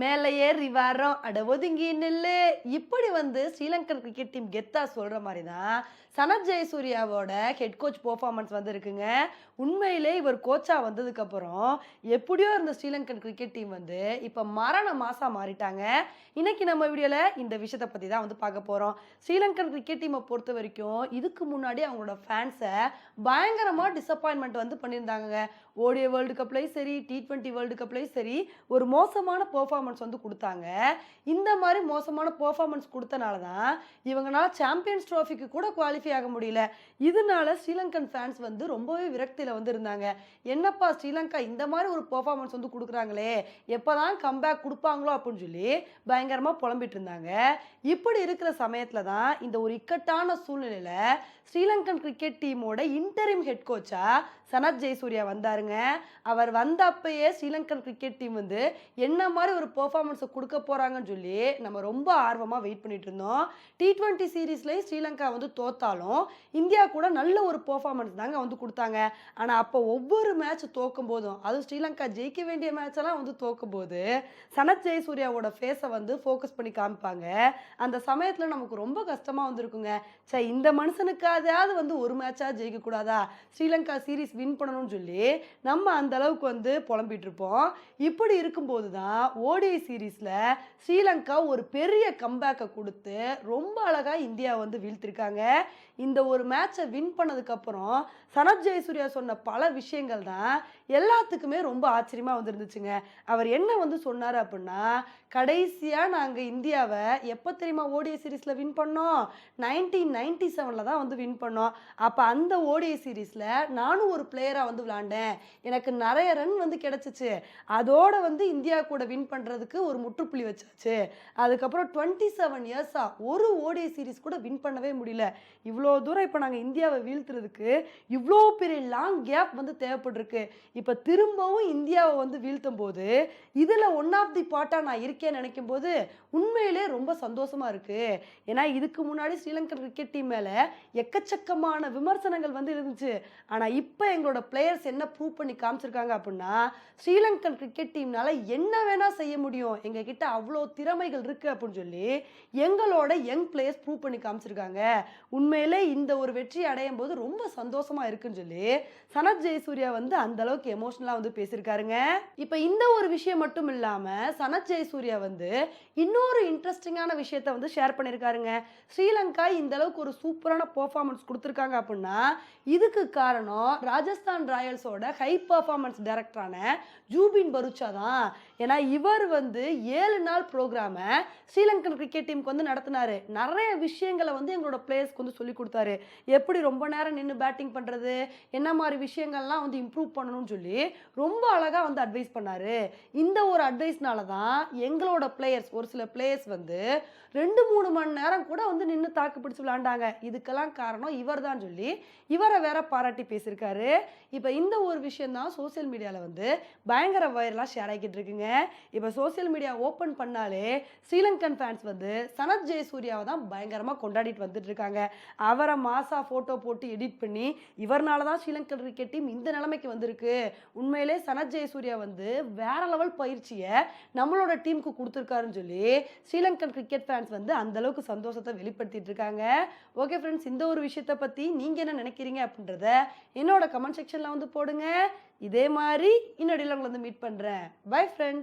மேலே ஏறி வரோம் அட ஒதுங்கி நில்லு. இப்படி வந்து ஸ்ரீலங்கன் கிரிக்கெட் டீம் கெத்தா சொல்கிற மாதிரி தான் சனத் ஜெயசூர்யாவோட ஹெட் கோச் பர்ஃபார்மன்ஸ் வந்து இருக்குங்க உண்மையிலே இவர் கோச்சாக வந்ததுக்கப்புறம் எப்படியோ இருந்த ஸ்ரீலங்கன் கிரிக்கெட் டீம் வந்து இப்போ மரண மாசாக மாறிட்டாங்க. இன்னைக்கு நம்ம வீடியோவில் இந்த விஷயத்தை பற்றி தான் வந்து பார்க்க போகிறோம் ஸ்ரீலங்கன் கிரிக்கெட் டீமை பொறுத்த வரைக்கும் இதுக்கு முன்னாடி அவங்களோட ஃபேன்ஸை பயங்கரமாக டிசப்பாயின்மெண்ட் வந்து பண்ணியிருந்தாங்க ஓடிய வேர்ல்டு கப்லேயும் சரி டி ட்வெண்ட்டி வேர்ல்டு கப்லேயும் சரி ஒரு மோசமான பெர்ஃபார்மன்ஸ் வந்து கொடுத்தாங்க. இந்த மாதிரி மோசமான பர்ஃபார்மன்ஸ் கொடுத்தனால தான் இவங்களால சாம்பியன்ஸ் ட்ராஃபிக்கு கூட குவாலிஃபை ஆக முடியல. இதனால ஸ்ரீலங்கன் ஃபேன்ஸ் வந்து ரொம்பவே விரக்தியில் வந்து இருந்தாங்க. என்னப்பா ஸ்ரீலங்கா இந்த மாதிரி ஒரு பர்ஃபார்மன்ஸ் வந்து கொடுக்குறாங்களே? எப்போதான் கம்பேக் கொடுப்பாங்களோ அப்படின்னு சொல்லி பயங்கரமாக புலம்பிட்டு இருந்தாங்க. இப்படி இருக்கிற சமயத்தில் தான் இந்த ஒரு இக்கட்டான சூழ்நிலையில் ஸ்ரீலங்கன் கிரிக்கெட் டீமோட இன்டரிம் ஹெட் கோச்சா சனத் ஜெயசூர்யா வந்தாருங்க. அவர் வந்த அப்பயே ஸ்ரீலங்கன் கிரிக்கெட் டீம் வந்து என்ன மாதிரி ஒரு பெர்ஃபார்மன்ஸை கொடுக்க போகிறாங்கன்னு சொல்லி நம்ம ரொம்ப ஆர்வமாக வெயிட் பண்ணிட்டு இருந்தோம். டி ட்வெண்ட்டி சீரீஸ்லேயும் ஸ்ரீலங்கா வந்து தோத்தாலும் இந்தியா கூட நல்ல ஒரு பெர்ஃபார்மன்ஸ் தாங்க வந்து கொடுத்தாங்க. ஆனால் அப்போ ஒவ்வொரு மேட்ச் தோக்கும் போதும் அதுவும் ஸ்ரீலங்கா ஜெயிக்க வேண்டிய மேட்ச் எல்லாம் வந்து தோக்கும் போது சனத் ஜெயசூர்யாவோட ஃபேஸை வந்து ஃபோக்கஸ் பண்ணி காமிப்பாங்க. அந்த சமயத்தில் நமக்கு ரொம்ப கஷ்டமாக வந்துருக்குங்க. சே இந்த மனுஷனுக்காவது வந்து ஒரு மேட்சாக ஜெயிக்கக்கூடாதா? ஸ்ரீலங்கா சீரீஸ் வின் பண்ணணும்னு சொல்லி நம்ம அந்த அளவுக்கு வந்து புலம்பிட்டு இருப்போம். இப்படி இருக்கும்போது தான் ஓடிஐ சீரீஸில் ஸ்ரீலங்கா ஒரு பெரிய கம்பேக்கை கொடுத்து ரொம்ப அழகாக இந்தியா வந்து வீழ்த்திருக்காங்க. இந்த ஒரு மேட்சை வின் பண்ணதுக்கப்புறம் சனத் ஜெயசூர்யா சொன்ன பல விஷயங்கள் தான் எல்லாத்துக்குமே ரொம்ப ஆச்சரியமாக வந்துருந்துச்சுங்க. அவர் என்ன வந்து சொன்னார் அப்படின்னா கடைசியாக நாங்கள் இந்தியாவை எப்போ தெரியுமா ஓடிஐ சீரீஸில் வின் பண்ணோம்? நைன்டீன் நைன்டி செவனில் தான் வந்து வின் பண்ணோம். அப்போ அந்த ஓடிஐ சீரீஸில் நானும் ஒரு பிளேயராக வந்து விளாண்டேன் எனக்கு நிறைய ரன் வந்து கிடச்சிச்சு. அதோட வந்து இந்தியா கூட வின் பண்ணுறதுக்கு ஒரு முற்றுப்புள்ளி வச்சாச்சு. அதுக்கப்புறம் டுவெண்ட்டி செவன் இயர்ஸாக ஒரு ஓடிஐ சீரீஸ் கூட வின் பண்ணவே முடியல. இவ்வளோ தூரம் இப்போ நாங்கள் இந்தியாவை வீழ்த்துறதுக்கு இவ்வளோ பெரிய லாங் கேப் வந்து தேவைப்பட்டிருக்கு. இப்போ திரும்பவும் இந்தியாவை வந்து வீழ்த்தும் போது இதில் ஒன் ஆஃப் தி பார்ட்டாக நான் இருக்கேன்னு நினைக்கும் போது உண்மையிலே ரொம்ப சந்தோஷமாக இருக்குது ஏன்னா இதுக்கு முன்னாடி ஸ்ரீலங்கன் கிரிக்கெட் டீம் மேலே எக்கச்சக்கமான விமர்சனங்கள் வந்து இருந்துச்சு. ஆனால் இப்போ எங்களோட பிளேயர்ஸ் என்ன ப்ரூவ் பண்ணி காமிச்சிருக்காங்க அப்படின்னா ஸ்ரீலங்கன் கிரிக்கெட் டீம்னால என்ன வேணால் செய்ய முடியும். எங்கள் கிட்ட அவ்வளோ திறமைகள் இருக்குது அப்படின்னு சொல்லி எங்களோட யங் பிளேயர்ஸ் ப்ரூவ் பண்ணி காமிச்சிருக்காங்க. உண்மையிலே இந்த ஒரு வெற்றி அடையும் போது ரொம்ப சந்தோஷமா இருக்குன்னு சொல்லி சனத் ஜெயசூர்யா வந்து அந்த அளவுக்கு எமோஷனலாக வந்து பேசியிருக்காருங்க. இப்போ இந்த ஒரு விஷயம் மட்டும் இல்லாமல் சனத் ஜெயசூர்யா வந்து இன்னொரு இன்ட்ரெஸ்டிங்கான விஷயத்த வந்து ஷேர் பண்ணியிருக்காருங்க. ஸ்ரீலங்கா இந்த அளவுக்கு ஒரு சூப்பரான பெர்ஃபார்மன்ஸ் கொடுத்துருக்காங்க அப்படின்னா இதுக்கு காரணம் ராஜஸ்தான் ராயல்ஸோட ஹை பர்ஃபார்மன்ஸ் டைரக்டரான ஜூபின் பருச்சா தான். ஏன்னா இவர் வந்து ஏழு நாள் ப்ரோக்ராமை ஸ்ரீலங்கன் கிரிக்கெட் டீமுக்கு வந்து நடத்தினாரு. நிறைய விஷயங்களை வந்து எங்களோட பிளேயர்ஸ்க்கு வந்து சொல்லி கொடுத்தாரு. எப்படி ரொம்ப நேரம் நின்று பேட்டிங் பண்ணுறது என்ன மாதிரி விஷயங்கள்லாம் வந்து இம்ப்ரூவ் பண்ணணும்னு சொல்லி ரொம்ப அழகாக வந்து அட்வைஸ் பண்ணாரு. இந்த ஒரு அட்வைஸ்னால தான் எங்களோட பிளேயர்ஸ் ஒரு சில பிளேயர்ஸ் வந்து ரெண்டு மூணு மணி நேரம் கூட வந்து நின்று தாக்கு பிடிச்சி விளாண்டாங்க இதுக்கெல்லாம் காரணம் இவர் தான் சொல்லி இவரை வேற பாராட்டி பேசியிருக்காரு. இப்போ இந்த ஒரு விஷயம் தான் சோசியல் மீடியாவில் வந்து பயங்கர வைரலாக ஷேர் ஆகிட்டு இருக்குங்க. இப்போ சோசியல் மீடியா ஓப்பன் பண்ணாலே ஸ்ரீலங்கன் ஃபேன்ஸ் வந்து சனத் ஜெயசூர்யாவை தான் பயங்கரமாக கொண்டாடிட்டு வந்துட்டு இருக்காங்க. அவரை மாசா ஃபோட்டோ போட்டு எடிட் பண்ணி இவர்னால தான் ஸ்ரீலங்கன் கிரிக்கெட் டீம் இந்த நிலைமைக்கு வந்திருக்கு. உண்மையிலே சனத் ஜெயசூர்யா வந்து வேற லெவல் பயிற்சியை நம்மளோட டீமுக்கு கொடுத்துருக்காருன்னு சொல்லி ஸ்ரீலங்கன் கிரிக்கெட் ஃபேன்ஸ் வந்து அந்த அளவுக்கு சந்தோஷத்தை வெளிப்படுத்திட்டு இருக்காங்க. ஓகே ஃப்ரெண்ட்ஸ் இந்த ஒரு விஷயத்தை பற்றி நீங்கள் என்ன நினைக்கிறீங்க அப்படின்றத என்னோட கமெண்ட் செக்ஷனில் வந்து போடுங்க. இதே மாதிரி இன்னொடியில் உங்களை வந்து மீட் பண்ணுறேன் பை ஃப்ரெண்ட்ஸ்